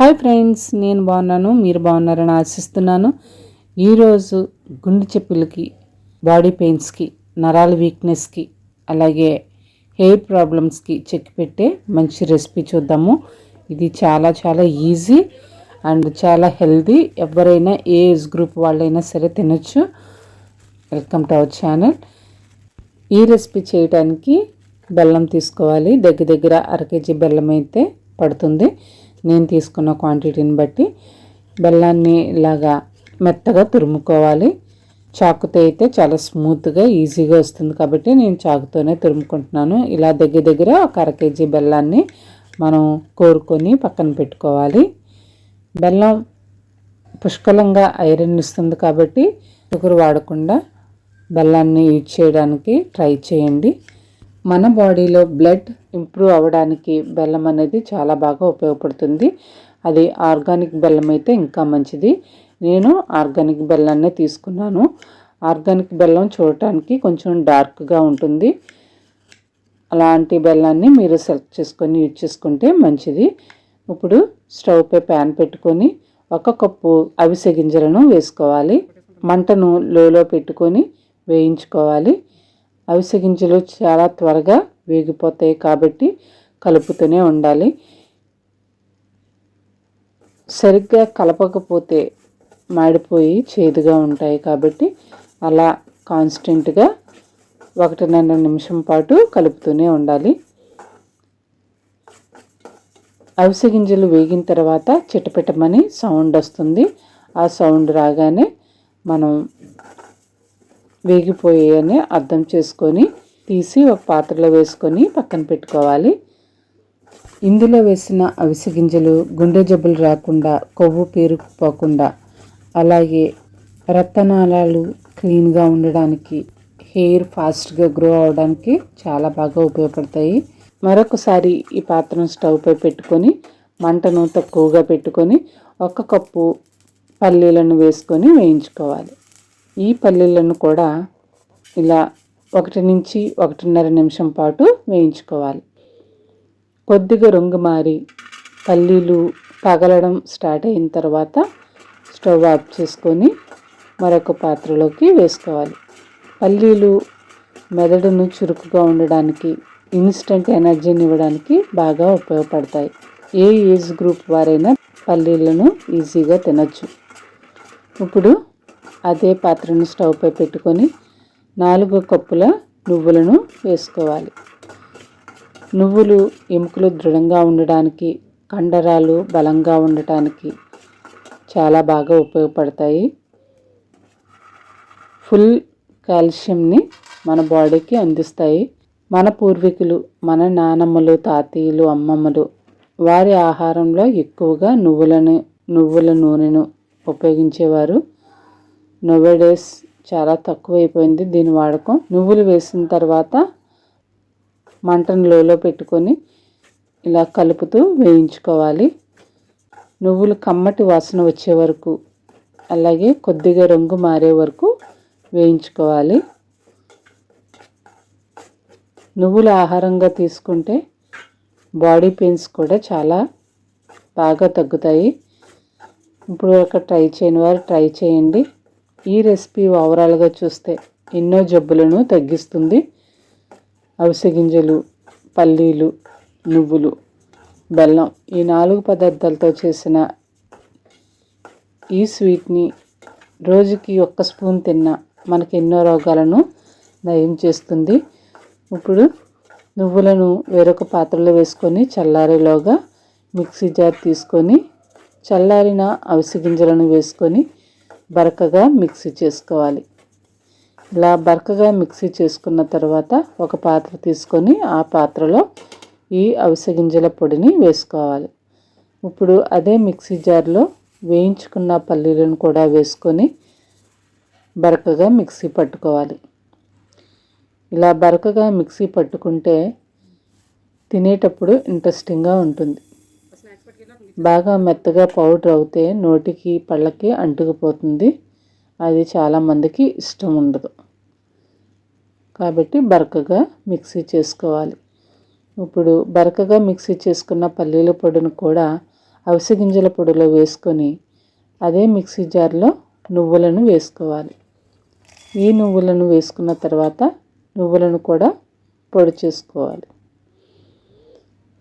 Hi friends నేను బాగున్నాను మీరు బాగున్నారని ఆశిస్తున్నాను. ఈరోజు గుండె చెప్పులకి బాడీ పెయిన్స్కి నరాల వీక్నెస్కి అలాగే హెయిర్ ప్రాబ్లమ్స్కి చెక్ పెట్టే మంచి రెసిపీ చూద్దాము. ఇది చాలా చాలా ఈజీ అండ్ చాలా హెల్దీ. ఎవరైనా ఏ ఏజ్ గ్రూప్ వాళ్ళైనా సరే తినొచ్చు. Welcome to our channel. ఈ రెసిపీ చేయడానికి బెల్లం తీసుకోవాలి. దగ్గర దగ్గర అర కేజీ బెల్లం అయితే పడుతుంది. నేను తీసుకున్న క్వాంటిటీని బట్టి బెల్లాన్ని ఇలాగా మెత్తగా తురుముకోవాలి. చాకుతో అయితే చాలా స్మూత్గా ఈజీగా వస్తుంది కాబట్టి నేను చాకుతోనే తురుముకుంటున్నాను. ఇలా దగ్గర దగ్గర ఒక అర కేజీ బెల్లాన్ని మనం కోరుకొని పక్కన పెట్టుకోవాలి. బెల్లం పుష్కలంగా ఐరన్ ఇస్తుంది కాబట్టి షుగర్ వాడకుండా బెల్లాన్ని యూజ్ చేయడానికి ట్రై చేయండి. మన బాడీలో బ్లడ్ ఇంప్రూవ్ అవ్వడానికి బెల్లం అనేది చాలా బాగా ఉపయోగపడుతుంది. అది ఆర్గానిక్ బెల్లం అయితే ఇంకా మంచిది. నేను ఆర్గానిక్ బెల్లాన్నే తీసుకున్నాను. ఆర్గానిక్ బెల్లం చూడటానికి కొంచెం డార్క్గా ఉంటుంది. అలాంటి బెల్లాన్ని మీరు సెలెక్ట్ చేసుకొని యూజ్ చేసుకుంటే మంచిది. ఇప్పుడు స్టవ్పై ప్యాన్ పెట్టుకొని ఒక కప్పు అవిసె గింజలను వేసుకోవాలి. మంటను లోలో పెట్టుకొని వేయించుకోవాలి. అవిసె గింజలు చాలా త్వరగా వేగిపోతాయి కాబట్టి కలుపుతూనే ఉండాలి. సరిగ్గా కలపకపోతే మాడిపోయి చేదుగా ఉంటాయి కాబట్టి అలా కాన్స్టెంట్గా ఒకటిన్నర నిమిషం పాటు కలుపుతూనే ఉండాలి. అవిసె గింజలు వేగిన తర్వాత చిటపెట్టమని సౌండ్ వస్తుంది. ఆ సౌండ్ రాగానే మనం వేగిపోయాయని అర్థం చేసుకొని తీసి ఒక పాత్రలో వేసుకొని పక్కన పెట్టుకోవాలి. ఇందులో వేసిన అవిసె గింజలు గుండె జబ్బులు రాకుండా కొవ్వు పేరుకుపోకుండా అలాగే రక్తనాళాలు క్లీన్గా ఉండడానికి హెయిర్ ఫాస్ట్గా గ్రో అవడానికి చాలా బాగా ఉపయోగపడతాయి. మరొకసారి ఈ పాత్రను స్టవ్పై పెట్టుకొని మంటను తక్కువగా పెట్టుకొని ఒక కప్పు పల్లీలను వేసుకొని వేయించుకోవాలి. ఈ పల్లీలను కూడా ఇలా ఒకటి నుంచి ఒకటిన్నర నిమిషం పాటు వేయించుకోవాలి. కొద్దిగా రంగు మారి పల్లీలు పగలడం స్టార్ట్ అయిన తర్వాత స్టవ్ ఆఫ్ చేసుకొని మరొక పాత్రలోకి వేసుకోవాలి. పల్లీలు మెదడును చురుకుగా ఉండడానికి ఇన్స్టెంట్ ఎనర్జీని ఇవ్వడానికి బాగా ఉపయోగపడతాయి. ఏ ఏజ్ గ్రూప్ వారైనా పల్లీలను ఈజీగా తినచ్చు. ఇప్పుడు అదే పాత్రను స్టవ్పై పెట్టుకొని నాలుగు కప్పుల నువ్వులను వేసుకోవాలి. నువ్వులు ఎముకలు దృఢంగా ఉండడానికి కండరాలు బలంగా ఉండటానికి చాలా బాగా ఉపయోగపడతాయి. ఫుల్ కాల్షియంని మన బాడీకి అందిస్తాయి. మన పూర్వీకులు మన నానమ్మలు తాతయ్యలు అమ్మమ్మలు వారి ఆహారంలో ఎక్కువగా నువ్వులను నువ్వుల నూనెను ఉపయోగించేవారు. నోవేడేస్ చాలా తక్కువైపోయింది దీని వాడకం. నువ్వులు వేసిన తర్వాత మంటను లోలో పెట్టుకొని ఇలా కలుపుతూ వేయించుకోవాలి. నువ్వులు కమ్మటి వాసన వచ్చే వరకు అలాగే కొద్దిగా రంగు మారే వరకు వేయించుకోవాలి. నువ్వులు ఆహారంగా తీసుకుంటే బాడీ పెయిన్స్ కూడా చాలా బాగా తగ్గుతాయి. ఇప్పుడు ఒక ట్రై చేయని వారు ట్రై చేయండి. ఈ రెసిపీ ఓవరాల్గా చూస్తే ఎన్నో జబ్బులను తగ్గిస్తుంది. అవిసె గింజలు పల్లీలు నువ్వులు బెల్లం ఈ నాలుగు పదార్థాలతో చేసిన ఈ స్వీట్ని రోజుకి ఒక్క స్పూన్ తిన్నా మనకి ఎన్నో రోగాలను నయం చేస్తుంది. ఇప్పుడు నువ్వులను వేరొక పాత్రలో వేసుకొని చల్లారేలోగా మిక్సీ జార్ తీసుకొని చల్లారిన అవిసె గింజలను వేసుకొని బరకగా మిక్సీ చేసుకోవాలి. ఇలా బరకగా మిక్సీ చేసుకున్న తర్వాత ఒక పాత్ర తీసుకొని ఆ పాత్రలో ఈ అవిసె గింజల పొడిని వేసుకోవాలి. ఇప్పుడు అదే మిక్సీ జార్లో వేయించుకున్న పల్లీలను కూడా వేసుకొని బరకగా మిక్సీ పట్టుకోవాలి. ఇలా బరకగా మిక్సీ పట్టుకుంటే తినేటప్పుడు ఇంట్రెస్టింగ్గా ఉంటుంది. బాగా మెత్తగా పౌడర్ అవుతే నోటికి పళ్ళకి అంటుకుపోతుంది. అది చాలామందికి ఇష్టం ఉండదు. కాబట్టి బరకగా మిక్సీ చేసుకోవాలి. ఇప్పుడు బరకగా మిక్సీ చేసుకున్న పల్లీల పొడిని కూడా అవిసె గింజల పొడిలో వేసుకొని అదే మిక్సీ జార్లో నువ్వులను వేసుకోవాలి. ఈ నువ్వులను వేసుకున్న తర్వాత నువ్వులను కూడా పొడి చేసుకోవాలి.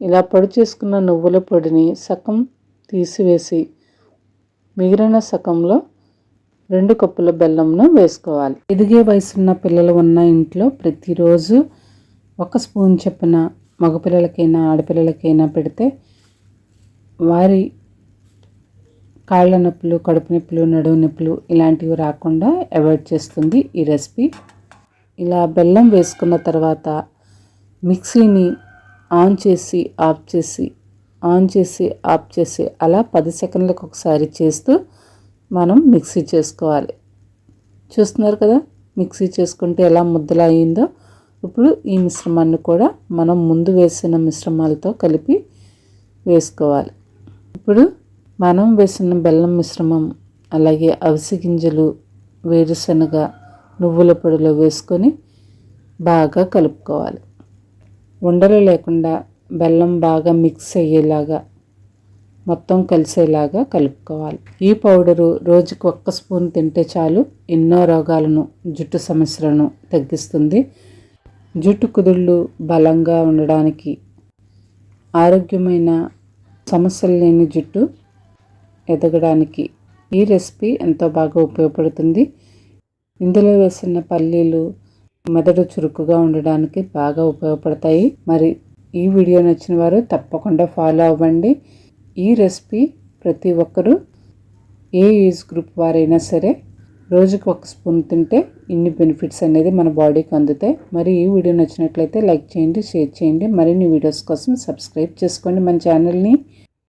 ఇలా పొడి చేసుకున్న నువ్వుల పొడిని సగం తీసివేసి మిగిలిన సగంలో రెండు కప్పుల బెల్లంను వేసుకోవాలి. ఎదిగే వయసున్న పిల్లలు ఉన్న ఇంట్లో ప్రతిరోజు ఒక స్పూన్ చొప్పున మగపిల్లలకైనా ఆడపిల్లలకైనా పెడితే వారి కాళ్ళ నొప్పులు కడుపు నొప్పులు నడువు నొప్పులు ఇలాంటివి రాకుండా అవాయిడ్ చేస్తుంది ఈ రెసిపీ. ఇలా బెల్లం వేసుకున్న తర్వాత మిక్సీని ఆన్ చేసి ఆఫ్ చేసి ఆన్ చేసి ఆఫ్ చేసి అలా పది సెకండ్లకు ఒకసారి చేస్తూ మనం మిక్సీ చేసుకోవాలి. చూస్తున్నారు కదా? మిక్సీ చేసుకుంటే ఎలా ముద్దలా అయిందో. ఇప్పుడు ఈ మిశ్రమాన్ని కూడా మనం ముందు వేసిన మిశ్రమాలతో కలిపి వేసుకోవాలి. ఇప్పుడు మనం వేసిన బెల్లం మిశ్రమం అలాగే అవిసె గింజలు వేరుశనగ నువ్వుల పొడిలో వేసుకొని బాగా కలుపుకోవాలి. ఉండలు లేకుండా బెల్లం బాగా మిక్స్ అయ్యేలాగా మొత్తం కలిసేలాగా కలుపుకోవాలి. ఈ పౌడరు రోజుకు ఒక్క స్పూన్ తింటే చాలు ఎన్నో రోగాలను జుట్టు సమస్యలను తగ్గిస్తుంది. జుట్టు కుదుళ్ళు బలంగా ఉండడానికి ఆరోగ్యమైన సమస్యలు లేని జుట్టు ఎదగడానికి ఈ రెసిపీ ఎంతో బాగా ఉపయోగపడుతుంది. ఇందులో వేసిన పల్లీలు మెదడు చురుకుగా ఉండడానికి బాగా ఉపయోగపడతాయి. మరి ఈ వీడియో నచ్చిన వారు తప్పకుండా ఫాలో అవ్వండి. ఈ రెసిపీ ప్రతి ఒక్కరూ ఏ ఏజ్ గ్రూప్ వారైనా సరే రోజుకి ఒక స్పూన్ తింటే ఇన్ని బెనిఫిట్స్ అనేది మన బాడీకి అందుతాయి. మరి ఈ వీడియో నచ్చినట్లయితే లైక్ చేయండి షేర్ చేయండి. మరిన్ని వీడియోస్ కోసం సబ్స్క్రైబ్ చేసుకోండి మన ఛానల్ని